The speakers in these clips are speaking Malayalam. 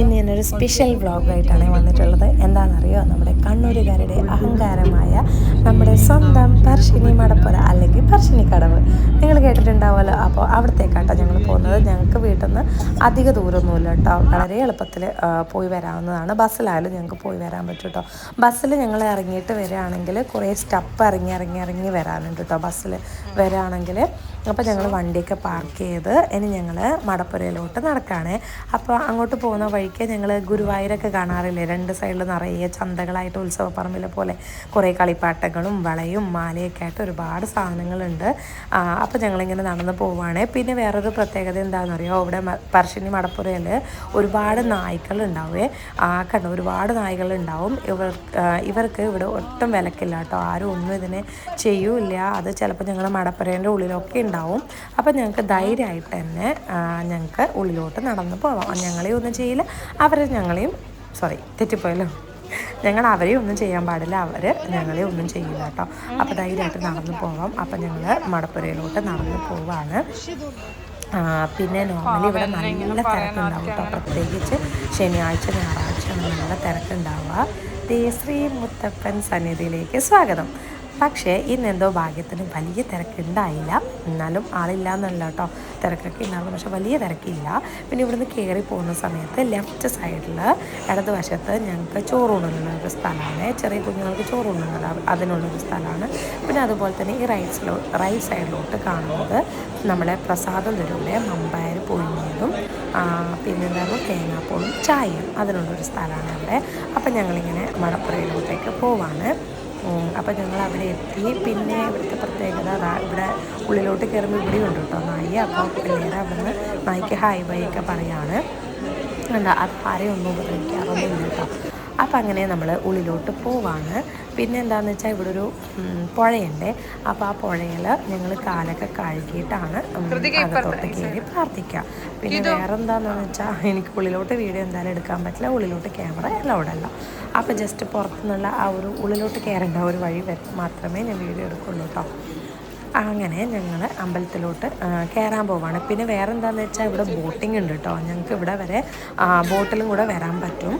ഇന്ന് ഞാനൊരു സ്പെഷ്യൽ വ്ളോഗായിട്ടാണ് വന്നിട്ടുള്ളത്. എന്താണെന്നറിയോ? നമ്മുടെ കണ്ണൂരുകാരുടെ അഹങ്കാരമായ നമ്മുടെ സ്വന്തം പർശിനി മടപ്പുര അല്ലെങ്കിൽ പർശിനി കടവ്. നിങ്ങൾ കേട്ടിട്ടുണ്ടാവുമല്ലോ. അപ്പോൾ അവിടത്തേക്കാട്ടോ ഞങ്ങൾ പോകുന്നത്. ഞങ്ങൾക്ക് വീട്ടിൽ നിന്ന് അധിക ദൂരമൊന്നുമില്ല കേട്ടോ. വളരെ എളുപ്പത്തിൽ പോയി വരാവുന്നതാണ്. ബസ്സിലായാലും ഞങ്ങൾക്ക് പോയി വരാൻ പറ്റും കേട്ടോ. ബസ്സിൽ ഞങ്ങൾ ഇറങ്ങിയിട്ട് വരികയാണെങ്കിൽ കുറേ സ്റ്റപ്പ് ഇറങ്ങി ഇറങ്ങി ഇറങ്ങി വരാനുണ്ട് കേട്ടോ. ബസ്സിൽ വരികയാണെങ്കിൽ അപ്പോൾ ഞങ്ങൾ വണ്ടിയൊക്കെ പാർക്ക് ചെയ്ത് ഇനി ഞങ്ങൾ മടപ്പുരയിലോട്ട് നടക്കുകയാണ് അപ്പോൾ അങ്ങോട്ട് പോകുന്ന വഴിക്ക് ഞങ്ങൾ ഗുരുവായൂരൊക്കെ കാണാറില്ലേ? രണ്ട് സൈഡിൽ നിറയെ ചന്തകളായിട്ട് ഉത്സവപ്പറമ്പിലെ പോലെ കുറേ കളിപ്പാട്ടങ്ങളും വളയും മാലയൊക്കെ ആയിട്ട് ഒരുപാട് സാധനങ്ങളുണ്ട്. അപ്പോൾ ഞങ്ങളിങ്ങനെ നടന്ന് പോവുകയാണ് പിന്നെ വേറൊരു പ്രത്യേകത എന്താണെന്ന് അറിയോ ഇവിടെ പറശ്ശിനി മടപ്പുരയിൽ ഒരുപാട് നായ്ക്കൾ ഉണ്ടാവേ. കണ്ടോ? ഒരുപാട് നായ്ക്കളുണ്ടാവും ഇവർ ഇവർക്ക് ഇവിടെ ഒട്ടും വിലക്കില്ല കേട്ടോ. ആരും ഒന്നും ഇതിനെ ചെയ്യൂല അത് ചിലപ്പോൾ ഞങ്ങൾ മടപ്പുരേന്റെ ഉള്ളിലൊക്കെ ഉണ്ടാവും. അപ്പോൾ ഞങ്ങൾക്ക് ധൈര്യമായിട്ട് തന്നെ ഞങ്ങൾക്ക് ഉള്ളിലോട്ട് നടന്ന് പോവാം. ഞങ്ങളെയും ഒന്നും ചെയ്യില്ല. അവരെ ഞങ്ങളെയും സോറി തെറ്റിപ്പോയല്ലോ. ഞങ്ങൾ അവരെയും ഒന്നും ചെയ്യാൻ പാടില്ല. അവർ ഞങ്ങളെ ഒന്നും ചെയ്യില്ല കേട്ടോ. അപ്പോൾ ധൈര്യമായിട്ട് നടന്നു പോവാം. അപ്പം ഞങ്ങൾ മടപ്പുരയിലോട്ട് നടന്നു പോവാണ്. പിന്നെ നോർമലി ഇവിടെ നല്ല തിരക്കുണ്ടാവും കേട്ടോ. പ്രത്യേകിച്ച് ശനിയാഴ്ച ഞായറാഴ്ച നല്ല തിരക്കുണ്ടാവുക. ദേശ്രീ മുത്തപ്പൻ സന്നിധിയിലേക്ക് സ്വാഗതം. പക്ഷേ ഇന്നെന്തോ ഭാഗ്യത്തിന് വലിയ തിരക്കുണ്ടായില്ല. എന്നാലും ആളില്ല എന്നല്ല കേട്ടോ. തിരക്കൊക്കെ ഉണ്ടായിരുന്നു. പക്ഷെ വലിയ തിരക്കില്ല. പിന്നെ ഇവിടുന്ന് കയറി പോകുന്ന സമയത്ത് ലെഫ്റ്റ് സൈഡിൽ ഇടതുവശത്ത് ഞങ്ങൾക്ക് ചോറൂണുന്ന ഒരു സ്ഥലമാണ്. ചെറിയ കുഞ്ഞുങ്ങൾക്ക് ചോറൂണുന്നത് അതിനുള്ളൊരു സ്ഥലമാണ്. പിന്നെ അതുപോലെ തന്നെ ഈ റൈറ്റ്സിലോ റൈറ്റ് സൈഡിലോട്ട് കാണുന്നത് നമ്മളെ പ്രസാദം തരൂടെ മമ്പയർ പൊഴിഞ്ഞതും പിന്നെ എന്താണ് തേങ്ങാപ്പോളും ചായയും അതിനുള്ളൊരു സ്ഥലമാണ് അവിടെ. അപ്പം ഞങ്ങളിങ്ങനെ മണപ്പുറയിലോട്ടേക്ക് പോവാണ്. അപ്പോൾ ഞങ്ങൾ അവിടെ എത്തി. പിന്നെ ഇവിടുത്തെ പ്രത്യേകത ഇവിടെ ഉള്ളിലോട്ട് കയറുമ്പോൾ ഇവിടെ ഉണ്ട് കേട്ടോ നായി. അപ്പോൾ പിള്ളേരെ അവിടുന്ന് നായിക്ക് ഹായ് ബൈ ഒക്കെ പറയാണ്. വേണ്ട അത് ആരെയും ഒന്നും ഉപദ്രവിക്കാറൊന്നുമില്ല കേട്ടോ. അപ്പം അങ്ങനെ നമ്മൾ ഉള്ളിലോട്ട് പോവാണ്. പിന്നെ എന്താണെന്ന് വെച്ചാൽ ഇവിടെ ഒരു പുഴയുണ്ട്. അപ്പോൾ ആ പുഴയിൽ ഞങ്ങൾ കാലൊക്കെ കഴുകിയിട്ടാണ് അകത്തോട്ട് കയറി പ്രാർത്ഥിക്കുക പിന്നെ വേറെ എന്താണെന്ന് വെച്ചാൽ എനിക്ക് ഉള്ളിലോട്ട് വീഡിയോ എന്തായാലും എടുക്കാൻ പറ്റില്ല. ഉള്ളിലോട്ട് ക്യാമറ അലൗഡല്ല അപ്പോൾ ജസ്റ്റ് പുറത്തുനിന്നുള്ള ആ ഒരു ഉള്ളിലോട്ട് കയറേണ്ട ഒരു വഴി മാത്രമേ ഞാൻ വീഡിയോ എടുക്കുള്ളൂ കേട്ടോ അങ്ങനെ ഞങ്ങൾ അമ്പലത്തിലോട്ട് കയറാൻ പോവാണ്. പിന്നെ വേറെ എന്താണെന്ന് വെച്ചാൽ ഇവിടെ ബോട്ടിംഗ് ഉണ്ട് കേട്ടോ ഞങ്ങൾക്ക് ഇവിടെ വരെ ബോട്ടിലും കൂടെ വരാൻ പറ്റും.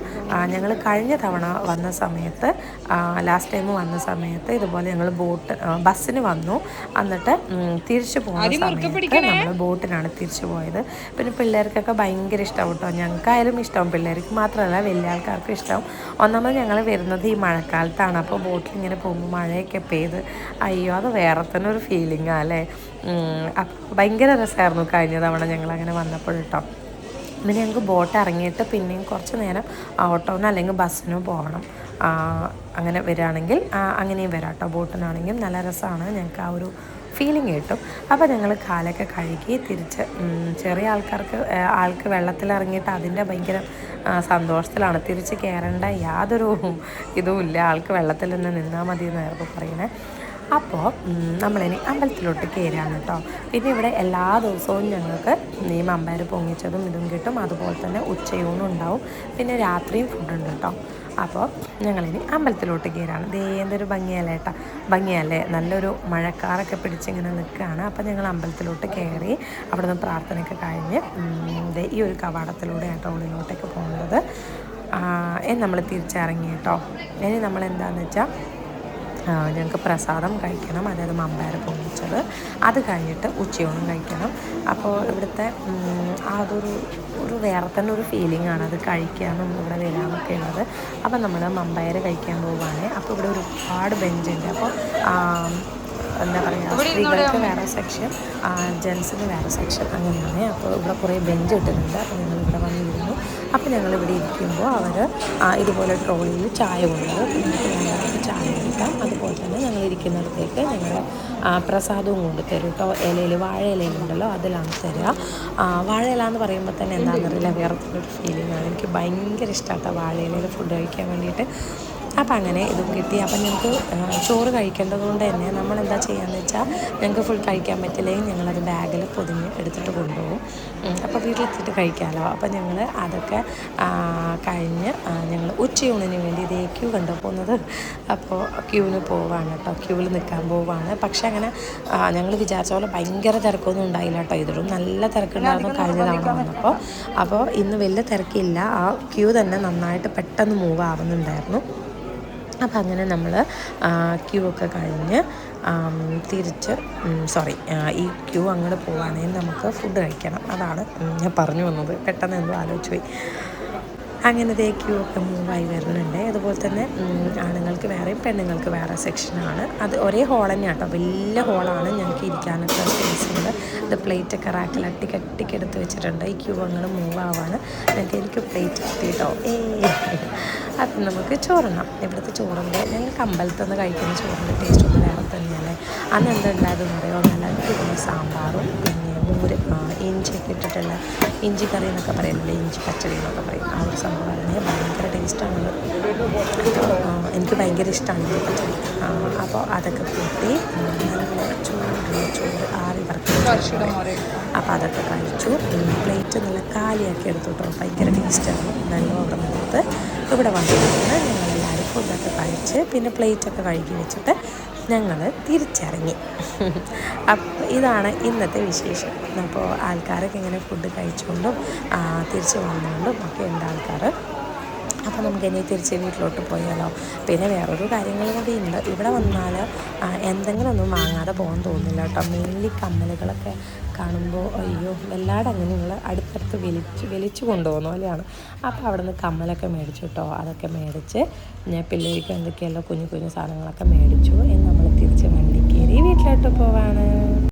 ഞങ്ങൾ കഴിഞ്ഞ തവണ വന്ന സമയത്ത് ലാസ്റ്റ് ടൈം വന്ന സമയത്ത് ഇതുപോലെ ഞങ്ങൾ ബോട്ട് ബസ്സിന് വന്നു. എന്നിട്ട് തിരിച്ചു പോകുന്ന സമയത്ത് നമ്മൾ ബോട്ടിനാണ് തിരിച്ചു പോയത്. പിന്നെ പിള്ളേർക്കൊക്കെ ഭയങ്കര ഇഷ്ടം കേട്ടോ ഞങ്ങൾക്കായാലും ഇഷ്ടം പിള്ളേർക്ക് മാത്രമല്ല വലിയ ആൾക്കാർക്കും ഇഷ്ടം ഒന്നാമത് ഞങ്ങൾ വരുന്നത് ഈ മഴക്കാലത്താണ്. അപ്പോൾ ബോട്ടിൽ ഇങ്ങനെ പോകുമ്പോൾ മഴയൊക്കെ പെയ്ത് അയ്യോ അത് വേറെ തന്നെ ഒരു ഫീൽ ഫീലിംഗാണ് അല്ലേ? ഭയങ്കര രസമായിരുന്നു കഴിഞ്ഞ തവണ ഞങ്ങൾ അങ്ങനെ വന്നപ്പോൾ കേട്ടോ പിന്നെ ഞങ്ങൾക്ക് ബോട്ട് ഇറങ്ങിയിട്ട് പിന്നെയും കുറച്ച് നേരം ഓട്ടോനോ അല്ലെങ്കിൽ ബസ്സിനോ പോകണം. അങ്ങനെ വരികയാണെങ്കിൽ അങ്ങനെയും വരാം കേട്ടോ ബോട്ടിനാണെങ്കിലും നല്ല രസമാണ്. ഞങ്ങൾക്ക് ആ ഒരു ഫീലിംഗ് കിട്ടും. അപ്പോൾ ഞങ്ങൾ കാലൊക്കെ കഴുകി തിരിച്ച് ചെറിയ ആൾക്കാർക്ക് ആൾക്ക് വെള്ളത്തിലിറങ്ങിയിട്ട് അതിന്റെ ഭയങ്കര സന്തോഷത്തിലാണ്. തിരിച്ച് കയറേണ്ട യാതൊരു ഇതുമില്ല ആൾക്ക് വെള്ളത്തിൽ നിന്ന് നിന്നാൽ മതി എന്നായിരുന്നു പറയുന്നത്. അപ്പോൾ നമ്മളിനി അമ്പലത്തിലോട്ട് കയറുകയാണ് കേട്ടോ. പിന്നെ ഇവിടെ എല്ലാ ദിവസവും ഞങ്ങൾക്ക് ഈ മമ്പയർ പൊങ്ങിച്ചതും ഇതും കിട്ടും. അതുപോലെ തന്നെ ഉച്ചയൂണും ഉണ്ടാവും. പിന്നെ രാത്രിയും ഫുഡുണ്ട് കേട്ടോ. അപ്പോൾ ഞങ്ങളിനി അമ്പലത്തിലോട്ട് കയറാണ്. ദേ എന്തൊരു ഭംഗിയല്ലേ ഏട്ടാ. ഭംഗിയല്ലേ? നല്ലൊരു മഴക്കാറൊക്കെ പിടിച്ചിങ്ങനെ നിൽക്കുകയാണ്. അപ്പോൾ ഞങ്ങൾ അമ്പലത്തിലോട്ട് കയറി അവിടെ നിന്ന് പ്രാർത്ഥനയൊക്കെ കഴിഞ്ഞ് ഈ ഒരു കവാടത്തിലൂടെ ആട്ടോ ഉള്ളിലോട്ടൊക്കെ പോകുന്നത് നമ്മൾ തിരിച്ചിറങ്ങി കേട്ടോ. ഇനി നമ്മൾ എന്താണെന്ന് വെച്ചാൽ ഞങ്ങൾക്ക് പ്രസാദം കഴിക്കണം. അതായത് മമ്പയർ പൊങ്ങിച്ചത്. അത് കഴിഞ്ഞിട്ട് ഉച്ചയൂണും കഴിക്കണം. അപ്പോൾ ഇവിടുത്തെ അതൊരു ഒരു വേറെ തന്നെ ഒരു ഫീലിംഗ് ആണ്. അത് കഴിക്കാനും ഇവിടെ വരാനൊക്കെ ഉള്ളത്. അപ്പോൾ നമ്മൾ മമ്പയർ കഴിക്കാൻ പോവുകയാണ് അപ്പോൾ ഇവിടെ ഒരുപാട് ബെഞ്ചുണ്ട് അപ്പോൾ എന്താ പറയുക സ്ത്രീകൾക്ക് വേറെ സെക്ഷൻ ജെൻസിന് വേറെ സെക്ഷൻ അങ്ങനെയാണ്. അപ്പോൾ ഇവിടെ കുറേ ബെഞ്ച് ഇട്ടിട്ടുണ്ട്. അപ്പോൾ ഞങ്ങൾ ഇവിടെ വന്നിരുന്നു. അപ്പോൾ ഞങ്ങൾ ഇവിടെ ഇരിക്കുമ്പോൾ അവർ ഇതുപോലെ ട്രോളിയിൽ ചായ കൊണ്ടുവരും ഞങ്ങൾക്ക് ചായ കൊടുക്കാം. തന്നെ ഞങ്ങൾ ഇരിക്കുന്നിടത്തേക്ക് നിങ്ങൾ പ്രസാദവും കൊണ്ട് തരും കേട്ടോ. ഇലയിൽ വാഴ ഇലയിലുണ്ടല്ലോ അതിലാണ് വാഴ ഇല എന്ന് പറയുമ്പോൾ തന്നെ എന്താണെന്നറിയില്ല വേറെ ഒരു ഫീലിംഗ് ആണ്. എനിക്ക് ഭയങ്കര ഇഷ്ടമാട്ടോ വാഴ ഇലയിൽ ഫുഡ് കഴിക്കാൻ വേണ്ടിയിട്ട്. അപ്പം അങ്ങനെ ഇതും കിട്ടി. അപ്പം ഞങ്ങൾക്ക് ചോറ് കഴിക്കേണ്ടത് കൊണ്ട് തന്നെ നമ്മൾ എന്താ ചെയ്യാന്ന് വെച്ചാൽ ഞങ്ങൾക്ക് ഫുൾ കഴിക്കാൻ പറ്റില്ലെങ്കിൽ ഞങ്ങളത് ബാഗിൽ പൊതിഞ്ഞ് എടുത്തിട്ട് കൊണ്ടുപോകും. അപ്പോൾ വീട്ടിലെത്തിയിട്ട് കഴിക്കാമല്ലോ അപ്പം ഞങ്ങൾ അതൊക്കെ കഴിഞ്ഞ് ഞങ്ങൾ ഉച്ചയൂണിന് വേണ്ടി ഇതേ ക്യൂ കണ്ടു പോകുന്നത്? അപ്പോൾ ക്യൂവിന് പോവാണ് കേട്ടോ ക്യൂവിൽ നിൽക്കാൻ പോവാണ്. പക്ഷേ അങ്ങനെ ഞങ്ങൾ വിചാരിച്ച പോലെ ഭയങ്കര തിരക്കൊന്നും ഉണ്ടായില്ല കേട്ടോ ഇതിലും നല്ല തിരക്കുണ്ടായിരുന്നു കഴിഞ്ഞ തവണ വന്നപ്പോൾ അപ്പോൾ ഇന്ന് വലിയ തിരക്കില്ല. ആ ക്യൂ തന്നെ നന്നായിട്ട് പെട്ടെന്ന് മൂവ് ആവുന്നുണ്ടായിരുന്നു. അപ്പം അങ്ങനെ നമ്മൾ ക്യൂ ഒക്കെ കഴിഞ്ഞ് തിരിച്ച് സോറി ഈ ക്യൂ അങ്ങോട്ട് പോവുകയാണെങ്കിൽ നമുക്ക് ഫുഡ് കഴിക്കണം. അതാണ് ഞാൻ പറഞ്ഞു വന്നത്. പെട്ടെന്ന് എന്തോ ആലോചിച്ച് പോയി. അങ്ങനത്തെ ഒക്കെ മൂവായി വരുന്നുണ്ട്. അതുപോലെ തന്നെ ആണുങ്ങൾക്ക് വേറെ പെണ്ണുങ്ങൾക്ക് വേറെ സെക്ഷനാണ് അത് ഒരേ ഹോൾ തന്നെയാണ് കേട്ടോ വലിയ ഹോളാണ് ഞങ്ങൾക്ക് ഇരിക്കാനൊക്കെ സ്പേസ് ഉണ്ട്. അത് പ്ലേറ്റ് ഒക്കെ റാക്കിൽ അട്ടിക്ക് അട്ടിക്ക് വെച്ചിട്ടുണ്ട്. ഈ ക്യൂ അങ്ങനെ മൂവ് ആവാണ്. ഞങ്ങൾക്ക് എനിക്ക് പ്ലേറ്റ് കിട്ടി കേട്ടോ ഏ അപ്പം നമുക്ക് ചോറണം ഇവിടുത്തെ ചോറിന്റെ ഞങ്ങൾക്ക് അമ്പലത്തിൽ നിന്ന് കഴിക്കുന്ന ചോറിന്റെ ടേസ്റ്റ് ഒന്ന് വേറെ തന്നെയല്ലേ. അന്ന് എന്തുണ്ടായതെന്ന് പറയുമോ നല്ല സാമ്പാറും പിന്നെ മൂര് ഇഞ്ചിയൊക്കെ ഇട്ടിട്ടുള്ള ഇഞ്ചി കറി എന്നൊക്കെ പറയുന്നുണ്ട്. ഇഞ്ചി പച്ചടി എന്നൊക്കെ പറയും. ആ ഒരു സംഭവമാണ് ഭയങ്കര ടേസ്റ്റാണത് എനിക്ക് ഭയങ്കര ഇഷ്ടമാണ് ഇഞ്ചി പച്ചടി. അപ്പോൾ അതൊക്കെ കൂട്ടി നല്ല ചൂട് ചൂട് ആറി വറുത്ത് അപ്പോൾ അതൊക്കെ കഴിച്ചു പ്ലേറ്റ് നല്ല കാലിയാക്കി എടുത്തു കേട്ടോ ഭയങ്കര ടേസ്റ്റാണ് അവിടെ നിന്നിട്ട് ഇവിടെ വന്നിട്ടുണ്ട്. ഞങ്ങളെല്ലാവരും ഫുഡൊക്കെ കഴിച്ച് പിന്നെ പ്ലേറ്റൊക്കെ കഴുകി വെച്ചിട്ട് ഞങ്ങൾ തിരിച്ചിറങ്ങി. അപ്പോൾ ഇതാണ് ഇന്നത്തെ വിശേഷം. അപ്പോൾ ആൾക്കാരൊക്കെ ഇങ്ങനെ ഫുഡ് കഴിച്ചുകൊണ്ടും തിരിച്ചു വന്നുകൊണ്ടും ഒക്കെ ഉണ്ട് ആൾക്കാർ അപ്പോൾ നമുക്ക് ഇനി തിരിച്ച് വീട്ടിലോട്ട് പോയാലോ? പിന്നെ വേറൊരു കാര്യങ്ങൾ കൂടി ഉണ്ട്. ഇവിടെ വന്നാൽ എന്തെങ്കിലും ഒന്നും വാങ്ങാതെ പോകാൻ തോന്നില്ല കേട്ടോ. മെയിൻലി കമ്മലുകളൊക്കെ കാണുമ്പോൾ അയ്യോ വല്ലാണ്ട് അങ്ങനെയുള്ള അടുത്തടുത്ത് വലിച്ച് വലിച്ചു കൊണ്ടുപോകുന്ന പോലെയാണ്. അപ്പോൾ അവിടെ നിന്ന് കമ്മലൊക്കെ മേടിച്ചു കേട്ടോ. അതൊക്കെ മേടിച്ച് ഞാൻ പിള്ളേർക്ക് എന്തൊക്കെയല്ലോ കുഞ്ഞു കുഞ്ഞു സാധനങ്ങളൊക്കെ മേടിച്ചു. എന്ന് നമ്മൾ തിരിച്ച് വണ്ടി കയറി വീട്ടിലോട്ട് പോവാണ്.